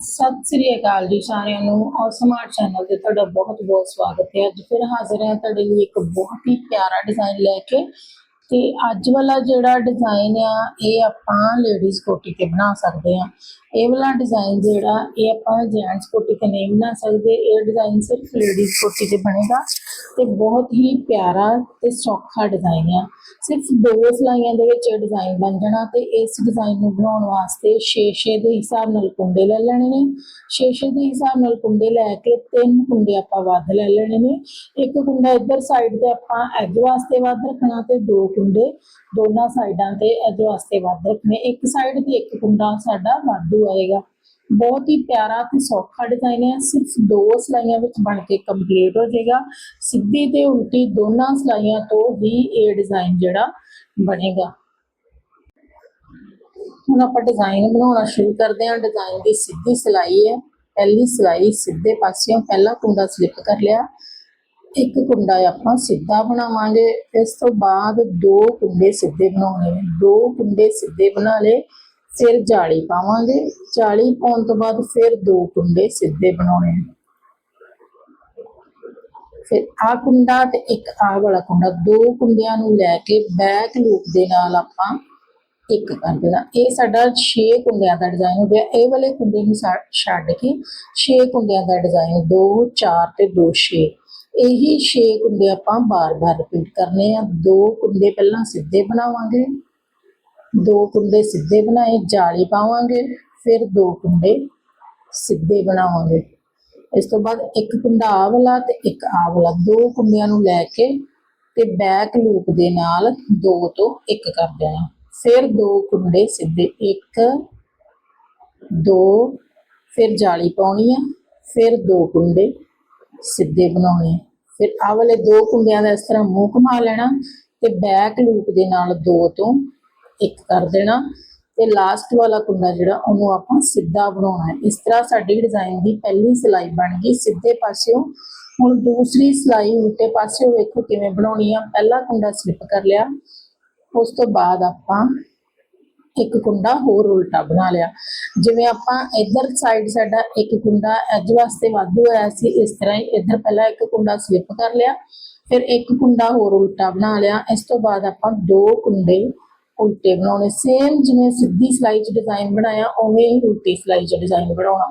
ਸਤਿ ਸ੍ਰੀ ਅਕਾਲ ਜੀ ਸਾਰਿਆਂ ਨੂੰ, ਔਰ ਸਮਾਰਟ ਚੈਨਲ ਤੇ ਤੁਹਾਡਾ ਬਹੁਤ ਬਹੁਤ ਸਵਾਗਤ ਹੈ। ਅੱਜ ਫਿਰ ਹਾਜ਼ਰ ਹਾਂ ਤੁਹਾਡੇ ਲਈ ਇੱਕ ਬਹੁਤ ਹੀ ਪਿਆਰਾ ਡਿਜ਼ਾਈਨ ਲੈ ਕੇ ਤੇ ਅੱਜ ਵਾਲਾ ਜਿਹੜਾ ਡਿਜ਼ਾਈਨ ਆ, ਇਹ ਆਪਾਂ ਲੇਡੀਜ਼ ਕੋਟੀ ਤੇ ਬਣਾ ਸਕਦੇ ਆ। ਇਹ ਵਾਲਾ ਡਿਜ਼ਾਈਨ ਜਿਹੜਾ, ਇਹ ਆਪਾਂ ਜੈਂਟਸ ਕੋਟੀ ਤੇ ਨਹੀਂ ਬਣਾ ਸਕਦੇ। ਇਹ ਡਿਜ਼ਾਈਨ ਸਿਰਫ ਲੇਡੀਜ਼ ਕੋਟੀ ਤੇ ਬਣੇਗਾ ਤੇ ਬਹੁਤ ਹੀ ਪਿਆਰਾ ਤੇ ਸੌਖਾ ਡਿਜ਼ਾਈਨ ਆ। ਸਿਰਫ ਦੋ ਸਲਾਈਆਂ ਦੇ ਵਿੱਚ ਇਹ ਡਿਜ਼ਾਈਨ ਬਣ ਜਾਣਾ ਤੇ ਇਸ ਡਿਜ਼ਾਈਨ ਨੂੰ ਬਣਾਉਣ ਵਾਸਤੇ 6-6 ਦੇ ਹਿਸਾਬ ਨਾਲ ਕੁੰਡੇ ਲੈ ਲੈਣੇ ਨੇ। 6-6 ਦੇ ਹਿਸਾਬ ਨਾਲ ਕੁੰਡੇ ਲੈ ਕੇ ਤਿੰਨ ਕੁੰਡੇ ਆਪਾਂ ਵੱਧ ਲੈ ਲੈਣੇ ਨੇ। ਇੱਕ ਕੁੰਡਾ ਇੱਧਰ ਸਾਈਡ ਤੇ ਆਪਾਂ ਐਜ ਵਾਸਤੇ ਵੱਧ ਰੱਖਣਾ ਤੇ ਦੋ ਕੁੰਡੇ ਦੋਨਾਂ ਸਾਈਡਾਂ ਤੇ ਐਜ ਵਾਸਤੇ ਵੱਧ ਰੱਖਣੇ। ਇੱਕ ਸਾਈਡ ਤੇ ਇੱਕ ਕੁੰਡਾ ਸਾਡਾ ਵਾਧੂ ਆਏਗਾ। ਬਹੁਤ ਹੀ ਪਿਆਰਾ ਤੇ ਸੌਖਾ ਡਿਜ਼ਾਈਨ ਹੈ। ਸਿਰਫ ਦੋ ਸਲਾਈਆਂ ਵਿੱਚ ਬਣ ਕੇ ਕੰਪਲੀਟ ਹੋ ਜਾਏਗਾ। ਸਿੱਧੀ ਤੇ ਉਲਟੀ ਦੋਨਾਂ ਸਲਾਈਆਂ ਤੋਂ ਹੀ ਇਹ ਡਿਜ਼ਾਈਨ ਜਿਹੜਾ ਬਣੇਗਾ। ਹੁਣ ਆਪਾਂ ਡਿਜ਼ਾਈਨ ਬਣਾਉਣਾ ਸ਼ੁਰੂ ਕਰਦੇ ਹਾਂ। ਡਿਜ਼ਾਈਨ ਦੀ ਸਿੱਧੀ ਸਿਲਾਈ ਹੈ। ਪਹਿਲੀ ਸਿਲਾਈ ਸਿੱਧੇ ਪਾਸਿਓਂ ਪਹਿਲਾ ਕੁੰਡਾ ਸਲਿੱਪ ਕਰ ਲਿਆ। ਇੱਕ ਕੁੰਡਾ ਆਪਾਂ ਸਿੱਧਾ ਬਣਾਵਾਂਗੇ। ਇਸ ਤੋਂ ਬਾਅਦ ਦੋ ਕੁੰਡੇ ਸਿੱਧੇ ਬਣਾਉਣੇ ਨੇ। ਦੋ ਕੁੰਡੇ ਸਿੱਧੇ ਬਣਾ ਲਏ, ਫਿਰ ਜਾਲੀ ਪਾਵਾਂਗੇ। ਜਾਲੀ ਪਾਉਣ ਤੋਂ ਬਾਅਦ ਫਿਰ ਦੋ ਕੁੰਡੇ ਸਿੱਧੇ ਬਣਾਉਣੇ ਨੇ। ਫਿਰ ਆ ਕੁੰਡਾ ਤੇ ਇੱਕ ਆ ਵਾਲਾ ਕੁੰਡਾ, ਦੋ ਕੁੰਡਿਆਂ ਨੂੰ ਲੈ ਕੇ ਬੈਕ ਲੂਪ ਦੇ ਨਾਲ ਆਪਾਂ ਇੱਕ ਕਰ ਦੇਣਾ। ਇਹ ਸਾਡਾ 6 ਕੁੰਡਿਆਂ ਦਾ ਡਿਜ਼ਾਈਨ ਹੋ ਗਿਆ। ਇਹ ਵਾਲੇ ਕੁੰਡੇ ਨੂੰ ਛੱਡ- ਛੱਡ ਕੇ 6 ਕੁੰਡਿਆਂ ਦਾ ਡਿਜ਼ਾਈਨ 2 4 ਤੇ 2 6 ਇਹੀ 6 ਕੁੰਡੇ ਆਪਾਂ ਬਾਰ-ਬਾਰ ਰਿਪੀਟ ਕਰਨੇ ਆ। ਦੋ ਕੁੰਡੇ ਪਹਿਲਾਂ ਸਿੱਧੇ ਬਣਾਵਾਂਗੇ, ਦੋ ਕੁੰਡੇ ਸਿੱਧੇ ਬਣਾਏ, ਜਾਲੀ ਪਾਵਾਂਗੇ, ਫਿਰ ਦੋ ਕੁੰਡੇ ਸਿੱਧੇ ਬਣਾਵਾਂਗੇ। ਇਸ ਤੋਂ ਬਾਅਦ ਇੱਕ ਕੁੰਡਾ ਆ ਵਾਲਾ ਤੇ ਇੱਕ ਆ ਵਾਲਾ। ਦੋ ਕੁੰਡਿਆਂ ਨੂੰ ਲੈ ਕੇ ਤੇ ਬੈਕ ਲੂਪ ਦੇ ਨਾਲ ਦੋ ਤੋਂ ਇੱਕ ਕਰ ਦੇਣਾ। ਫਿਰ ਦੋ ਕੁੰਡੇ ਸਿੱਧੇ, ਇੱਕ, ਦੋ, ਫਿਰ ਜਾਲੀ ਪਾਉਣੀ ਆ, ਫਿਰ ਦੋ ਕੁੰਡੇ ਸਿੱਧੇ ਬਣਾਉਣੇ। ਫਿਰ ਆਹ ਵਾਲੇ ਦੋ ਕੁੰਡਿਆਂ ਦਾ ਇਸ ਤਰ੍ਹਾਂ ਮੂੰਹ ਘੁਮਾ ਲੈਣਾ ਤੇ ਬੈਕ ਲੂਪ ਦੇ ਨਾਲ ਦੋ ਤੋਂ ਇੱਕ ਕਰ ਦੇਣਾ ਤੇ ਲਾਸਟ ਵਾਲਾ ਕੁੰਡਾ ਜਿਹੜਾ ਉਹਨੂੰ ਆਪਾਂ ਸਿੱਧਾ ਬਣਾਉਣਾ ਹੈ। ਇਸ ਤਰ੍ਹਾਂ ਸਾਡੀ ਡਿਜ਼ਾਈਨ ਦੀ ਪਹਿਲੀ ਸਿਲਾਈ ਬਣ ਗਈ ਸਿੱਧੇ ਪਾਸਿਓਂ। ਹੁਣ ਦੂਸਰੀ ਸਿਲਾਈ ਉਲਟੇ ਪਾਸਿਓਂ ਵੇਖੋ ਕਿਵੇਂ ਬਣਾਉਣੀ ਆ। ਪਹਿਲਾ ਕੁੰਡਾ ਸਲਿਪ ਕਰ ਲਿਆ। ਉਸ ਤੋਂ ਬਾਅਦ ਆਪਾਂ ਇੱਕ ਕੁੰਡਾ ਹੋਰ ਉਲਟਾ ਬਣਾ ਲਿਆ। ਜਿਵੇਂ ਆਪਾਂ ਇੱਧਰ ਸਾਈਡ ਸਾਡਾ ਇੱਕ ਕੁੰਡਾ ਐਜ ਵਾਸਤੇ ਵਾਧੂ ਆਇਆ ਸੀ, ਇਸ ਤਰ੍ਹਾਂ ਹੀ ਇੱਧਰ ਪਹਿਲਾਂ ਇੱਕ ਕੁੰਡਾ ਸਲਿਪ ਕਰ ਲਿਆ, ਫਿਰ ਇੱਕ ਕੁੰਡਾ ਹੋਰ ਉਲਟਾ ਬਣਾ ਲਿਆ। ਇਸ ਤੋਂ ਬਾਅਦ ਆਪਾਂ ਦੋ ਕੁੰਡੇ ਉਲਟੇ ਬਣਾਉਣੇ। ਸੇਮ ਜਿਵੇਂ ਸਿੱਧੀ ਸਿਲਾਈ 'ਚ ਡਿਜ਼ਾਈਨ ਬਣਾਇਆ, ਉਵੇਂ ਹੀ ਉਲਟੀ ਸਿਲਾਈ 'ਚ ਡਿਜ਼ਾਈਨ ਬਣਾਉਣਾ।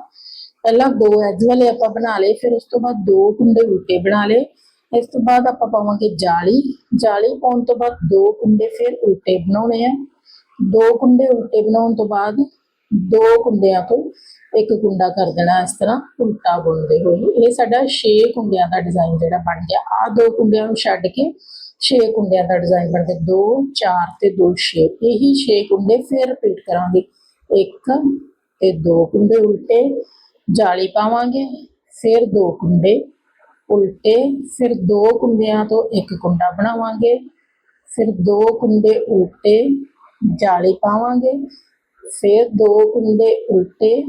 ਪਹਿਲਾਂ ਦੋ ਐਜ ਵਾਲੇ ਆਪਾਂ ਬਣਾ ਲਏ, ਫਿਰ ਉਸ ਤੋਂ ਬਾਅਦ ਦੋ ਕੁੰਡੇ ਉਲਟੇ ਬਣਾ ਲਏ। ਇਸ ਤੋਂ ਬਾਅਦ ਆਪਾਂ ਪਾਵਾਂਗੇ ਜਾਲੀ। ਜਾਲੀ ਪਾਉਣ ਤੋਂ ਬਾਅਦ ਦੋ ਕੁੰਡੇ ਫਿਰ ਉਲਟੇ ਬਣਾਉਣੇ ਆ। ਦੋ ਕੁੰਡੇ ਉਲਟੇ ਬਣਾਉਣ ਤੋਂ ਬਾਅਦ ਦੋ ਕੁੰਡਿਆਂ ਤੋਂ ਇੱਕ ਕੁੰਡਾ ਕਰ ਦੇਣਾ ਇਸ ਤਰ੍ਹਾਂ ਉਲਟਾ ਬੁਣਦੇ ਹੋਏ। ਇਹ ਸਾਡਾ 6 ਕੁੰਡਿਆਂ ਦਾ ਡਿਜ਼ਾਈਨ ਜਿਹੜਾ ਬਣ ਗਿਆ। ਆ ਦੋ ਕੁੰਡਿਆਂ ਨੂੰ ਛੱਡ ਕੇ 6 ਕੁੰਡਿਆਂ ਦਾ ਡਿਜ਼ਾਈਨ ਬਣ ਗਿਆ। 2 4 ਤੇ 2 6 ਇਹੀ 6 ਕੁੰਡੇ ਫਿਰ ਰਿਪੀਟ ਕਰਾਂਗੇ। ਇੱਕ ਤੇ ਦੋ ਕੁੰਡੇ ਉਲਟੇ, ਜਾਲੀ ਪਾਵਾਂਗੇ, ਫਿਰ ਦੋ ਕੁੰਡੇ ਉਲਟੇ, ਫਿਰ ਦੋ ਕੁੰਡਿਆਂ ਤੋਂ ਇੱਕ ਕੁੰਡਾ ਬਣਾਵਾਂਗੇ, ਫਿਰ ਦੋ ਕੁੰਡੇ ਉਲਟੇ ਜਾਲੀ ਪਾਵਾਂਗੇ। ਫਿਰ ਦੋ ਕੁੰਡੇ ਉਲਟੇ,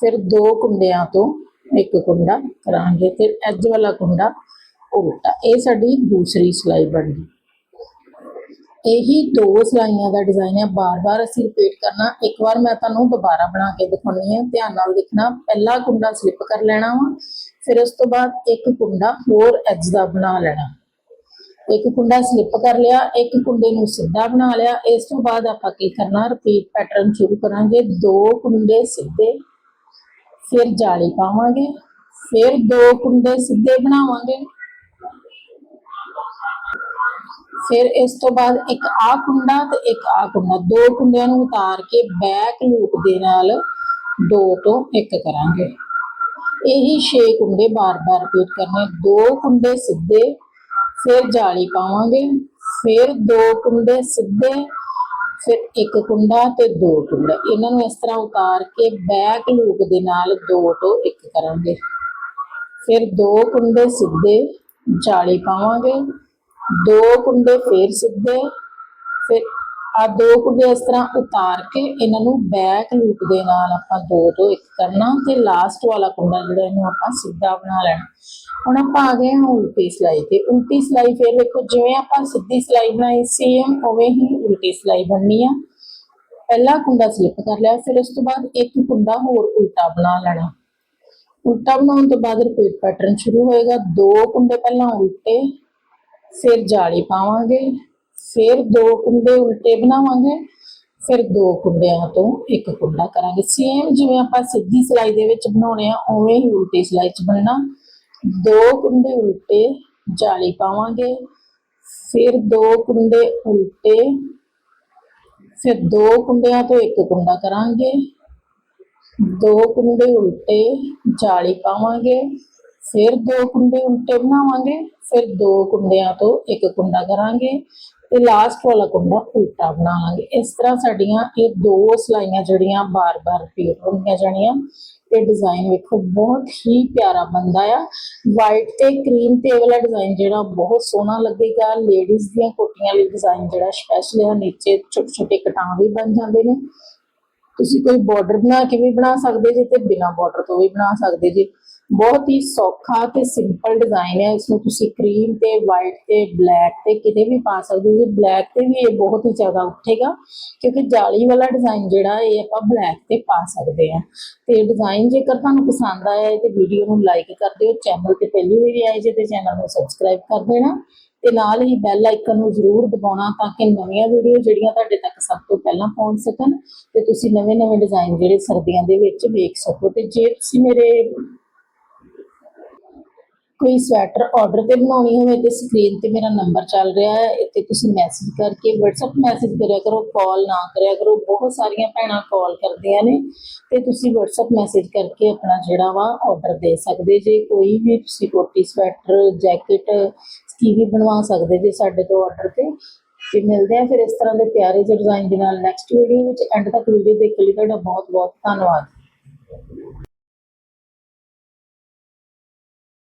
ਫਿਰ ਦੋ ਕੁੰਡਿਆਂ ਤੋਂ ਇੱਕ ਕੁੰਡਾ ਕਰਾਂਗੇ ਫਿਰ ਐਜ ਵਾਲਾ ਕੁੰਡਾ ਉਲਟਾ। ਇਹ ਸਾਡੀ ਦੂਸਰੀ ਸਿਲਾਈ ਬਣ ਗਈ। ਇਹੀ ਦੋ ਸਲਾਈਆਂ ਦਾ ਡਿਜ਼ਾਈਨ ਹੈ ਬਾਰ-ਬਾਰ ਅਸੀਂ ਰਿਪੀਟ ਕਰਨਾ। ਇੱਕ ਵਾਰ ਮੈਂ ਤੁਹਾਨੂੰ ਦੁਬਾਰਾ ਬਣਾ ਕੇ ਦਿਖਾਉਣੀ ਹੈ ਧਿਆਨ ਨਾਲ ਦੇਖਣਾ। ਪਹਿਲਾ ਕੁੰਡਾ ਸਲਿੱਪ ਕਰ ਲੈਣਾ ਵਾ। ਫਿਰ ਉਸ ਤੋਂ ਬਾਅਦ ਇੱਕ ਕੁੰਡਾ ਹੋਰ ਐਜ ਦਾ ਬਣਾ ਲੈਣਾ। ਇੱਕ ਕੁੰਡਾ ਸਲਿੱਪ ਕਰ ਲਿਆ, ਇੱਕ ਕੁੰਡੇ ਨੂੰ ਸਿੱਧਾ ਬਣਾ ਲਿਆ। ਇਸ ਤੋਂ ਬਾਅਦ ਆਪਾਂ ਕੀ ਕਰਨਾ ਰਿਪੀਟ ਪੈਟਰਨ ਸ਼ੁਰੂ ਕਰਾਂਗੇ। ਦੋ ਕੁੰਡੇ ਸਿੱਧੇ, ਫਿਰ ਜਾਲੀ ਪਾਵਾਂਗੇ, ਫਿਰ ਦੋ ਕੁੰਡੇ ਸਿੱਧੇ ਬਣਾਵਾਂਗੇ। ਫਿਰ ਇਸ ਤੋਂ ਬਾਅਦ ਇੱਕ ਆ ਕੁੰਡਾ ਤੇ ਇੱਕ ਆ ਕੁੰਡਾ। ਦੋ ਕੁੰਡਿਆਂ ਨੂੰ ਉਤਾਰ ਕੇ ਬੈਕ ਲੂਪ ਦੇ ਨਾਲ ਦੋ ਤੋਂ ਇੱਕ ਕਰਾਂਗੇ। ਇਹੀ 6 ਕੁੰਡੇ ਬਾਰ-ਬਾਰ ਰਿਪੀਟ ਕਰਨੇ। ਦੋ ਕੁੰਡੇ ਸਿੱਧੇ ਫਿਰ ਜਾਲੀ ਪਾਵਾਂਗੇ, ਫਿਰ ਦੋ ਕੁੰਡੇ ਸਿੱਧੇ, ਫਿਰ ਇੱਕ ਕੁੰਡਾ ਤੇ ਦੋ ਕੁੰਡਾ। ਇਹਨਾਂ ਨੂੰ ਇਸ ਤਰ੍ਹਾਂ ਉਤਾਰ ਕੇ ਬੈਕ ਲੂਪ ਦੇ ਨਾਲ ਦੋ ਤੋਂ ਇੱਕ ਕਰਾਂਗੇ। ਫਿਰ ਦੋ ਕੁੰਡੇ ਸਿੱਧੇ, ਜਾਲੀ ਪਾਵਾਂਗੇ, ਦੋ ਕੁੰਡੇ ਫੇਰ ਸਿੱਧੇ, ਫਿਰ ਆ ਦੋ ਕੁੰਡੇ ਇਸ ਤਰ੍ਹਾਂ ਉਤਾਰ ਕੇ ਇਹਨਾਂ ਨੂੰ ਬੈਕ ਲੂਪ ਦੇ ਨਾਲ ਆਪਾਂ ਦੋ ਤੋਂ ਇੱਕ ਕਰਨਾ ਤੇ ਲਾਸਟ ਵਾਲਾ ਕੁੰਡਾ ਜਿਹੜਾ ਇਹਨੂੰ ਆਪਾਂ ਸਿੱਧਾ ਬਣਾ ਲੈਣਾ। ਹੁਣ ਆਪਾਂ ਆ ਗਏ ਹਾਂ ਉਲਟੀ ਸਿਲਾਈ ਤੇ। ਉਲਟੀ ਸਿਲਾਈ ਫਿਰ ਵੇਖੋ ਜਿਵੇਂ ਆਪਾਂ ਸਿੱਧੀ ਸਿਲਾਈ ਬਣਾਈ ਸੇਮ ਉਵੇਂ ਹੀ ਉਲਟੀ ਸਿਲਾਈ ਬਣਨੀ ਆ। ਪਹਿਲਾ ਕੁੰਡਾ ਸਲਿੱਪ ਕਰ ਲਿਆ, ਫਿਰ ਉਸ ਤੋਂ ਬਾਅਦ ਇੱਕ ਕੁੰਡਾ ਹੋਰ ਉਲਟਾ ਬਣਾ ਲੈਣਾ। ਉਲਟਾ ਬਣਾਉਣ ਤੋਂ ਬਾਅਦ ਰਿਪੀਟ ਪੈਟਰਨ ਸ਼ੁਰੂ ਹੋਏਗਾ। ਦੋ ਕੁੰਡੇ ਪਹਿਲਾਂ ਉਲਟੇ, ਫਿਰ ਜਾਲੀ ਪਾਵਾਂਗੇ। ਫਿਰ ਦੋ ਕੁੰਡੇ ਉਲਟੇ ਬਣਾਵਾਂਗੇ, ਫਿਰ ਦੋ ਕੁੰਡਿਆਂ ਤੋਂ ਇੱਕ ਕੁੰਡਾ ਕਰਾਂਗੇ। ਸੇਮ ਜਿਵੇਂ ਆਪਾਂ ਸਿੱਧੀ ਸਿਲਾਈ ਦੇ ਵਿੱਚ ਬਣਾਉਣੇ ਆ, ਉਵੇਂ ਹੀ ਉਲਟੀ ਸਿਲਾਈ 'ਚ ਬਣਨਾ। ਦੋ ਕੁੰਡੇ ਉਲਟੇ ਜਾਲੀ ਪਾਵਾਂਗੇ, ਫਿਰ ਦੋ ਕੁੰਡੇ ਉਲਟੇ, ਫਿਰ ਦੋ ਕੁੰਡਿਆਂ ਤੋਂ ਇੱਕ ਕੁੰਡਾ ਕਰਾਂਗੇ। ਦੋ ਕੁੰਡੇ ਉਲਟੇ ਜਾਲੀ ਪਾਵਾਂਗੇ, ਫਿਰ ਦੋ ਕੁੰਡੇ ਉਲਟੇ ਬਣਾਵਾਂਗੇ, ਫਿਰ ਦੋ ਕੁੰਡਿਆਂ ਤੋਂ ਇੱਕ ਕੁੰਡਾ ਕਰਾਂਗੇ। ਤੇ ਲਾਸਟ ਵਾਲਾ ਕੁੰਡਾ ਉਲਟਾ ਬਣਾ ਬਣਾਵਾਂਗੇ ਇਸ ਤਰ੍ਹਾਂ ਸਾਡੀਆਂ ਇਹ ਦੋ ਸਲਾਈਆਂ ਜਿਹੜੀਆਂ ਬਾਰ-ਬਾਰ ਰਿਪੀਟ ਹੁੰਦੀਆਂ ਜਾਣੀਆਂ। ਤੇ ਡਿਜ਼ਾਈਨ ਵੇਖੋ, ਬਹੁਤ ਹੀ ਪਿਆਰਾ ਬਣਦਾ ਆ। ਵਾਈਟ ਤੇ ਕਰੀਮ ਤੇ ਵਾਲਾ ਡਿਜ਼ਾਈਨ ਜਿਹੜਾ ਬਹੁਤ ਸੋਹਣਾ ਲੱਗੇਗਾ। ਲੇਡੀਜ਼ ਦੀਆਂ ਕੋਟੀਆਂ ਲਈ ਡਿਜ਼ਾਈਨ ਜਿਹੜਾ ਸਪੈਸ਼ਲ ਹੈ ਨੀਚੇ ਛੋਟੇ ਛੋਟੇ ਕਟਾਂ ਵੀ ਬਣ ਜਾਂਦੇ ਨੇ। ਤੁਸੀਂ ਕੋਈ ਬਾਰਡਰ ਬਣਾ ਕੇ ਵੀ ਬਣਾ ਸਕਦੇ ਜੀ ਤੇ ਬਿਨਾ ਬਾਰਡਰ ਤੋਂ ਵੀ ਬਣਾ ਸਕਦੇ ਜੀ। ਬਹੁਤ ਹੀ ਸੌਖਾ ਤੇ ਸਿੰਪਲ ਡਿਜ਼ਾਈਨ ਹੈ। ਇਸ ਨੂੰ ਤੁਸੀਂ ਕਰੀਮ ਤੇ ਵਾਈਟ ਤੇ ਬਲੈਕ ਤੇ ਕਿਤੇ ਵੀ ਪਾ ਸਕਦੇ ਜੀ ਬਲੈਕ ਤੇ ਵੀ ਇਹ ਬਹੁਤ ਹੀ ਜ਼ਿਆਦਾ ਉੱਠੇਗਾ, ਕਿਉਂਕਿ ਜਾਲੀ ਵਾਲਾ ਡਿਜ਼ਾਈਨ ਜਿਹੜਾ ਇਹ ਆਪਾਂ ਬਲੈਕ ਤੇ ਪਾ ਸਕਦੇ ਆ ਤੇ ਡਿਜ਼ਾਈਨ ਜੇਕਰ ਤੁਹਾਨੂੰ ਪਸੰਦ ਆਇਆ ਹੈ ਤੇ ਵੀਡੀਓ ਨੂੰ ਲਾਈਕ ਕਰ ਦਿਓ। ਚੈਨਲ ਤੇ ਪਹਿਲੀ ਵਾਰੀ ਆਏ ਜੇ ਤੇ ਚੈਨਲ ਨੂੰ ਸਬਸਕ੍ਰਾਈਬ ਕਰ ਦੇਣਾ। ਤੇ ਨਾਲ ਹੀ ਬੈਲ ਆਈਕਨ ਨੂੰ ਜ਼ਰੂਰ ਦਬਾਉਣਾ ਤਾਂ ਕਿ ਨਵੀਆਂ ਵੀਡੀਓ ਜਿਹੜੀਆਂ ਤੁਹਾਡੇ ਤੱਕ ਸਭ ਤੋਂ ਪਹਿਲਾਂ ਪਹੁੰਚ ਸਕਣ। ਤੇ ਤੁਸੀਂ ਨਵੇਂ-ਨਵੇਂ ਡਿਜ਼ਾਈਨ ਜਿਹੜੇ ਸਰਦੀਆਂ ਦੇ ਵਿੱਚ ਵੇਖ ਸਕੋ। ਤੇ ਜੇ ਤੁਸੀਂ ਮੇਰੇ ਕੋਈ ਸਵੈਟਰ ਆਰਡਰ ਤੇ ਬਣਾਉਣੀ ਹੋਵੇ ਤੇ ਸਕਰੀਨ ਤੇ ਮੇਰਾ ਨੰਬਰ ਚੱਲ ਰਿਹਾ ਹੈ, ਇੱਥੇ ਤੁਸੀਂ ਮੈਸੇਜ ਕਰਕੇ WhatsApp ਮੈਸੇਜ ਕਰਿਆ ਕਰੋ ਕਾਲ ਨਾ ਕਰਿਆ ਕਰੋ, ਬਹੁਤ ਸਾਰੀਆਂ ਭੈਣਾਂ ਕਾਲ ਕਰਦੀਆਂ ਨੇ ਤੇ ਤੁਸੀਂ WhatsApp ਮੈਸੇਜ ਕਰਕੇ ਆਪਣਾ ਜਿਹੜਾ ਵਾ ਆਰਡਰ ਦੇ ਸਕਦੇ ਜੇ, ਕੋਈ ਵੀ ਤੁਸੀਂ ਕੋਟੀ ਸਵੈਟਰ ਜੈਕਟ ਕੀ ਵੀ ਬਣਵਾ ਸਕਦੇ ਜੇ ਸਾਡੇ ਤੋਂ ਆਰਡਰ ਤੇ। ਤੇ ਮਿਲਦੇ ਆ ਫਿਰ ਇਸ ਤਰ੍ਹਾਂ ਦੇ ਪਿਆਰੇ ਜਿਹੇ ਡਿਜ਼ਾਈਨ ਦੇ ਨਾਲ ਨੈਕਸਟ ਵੀਡੀਓ ਵਿੱਚ। ਐਂਡ ਤੱਕ ਵੀਡੀਓ ਦੇਖਣ ਲਈ ਤੁਹਾਡਾ ਬਹੁਤ ਬਹੁਤ ਧੰਨਵਾਦ।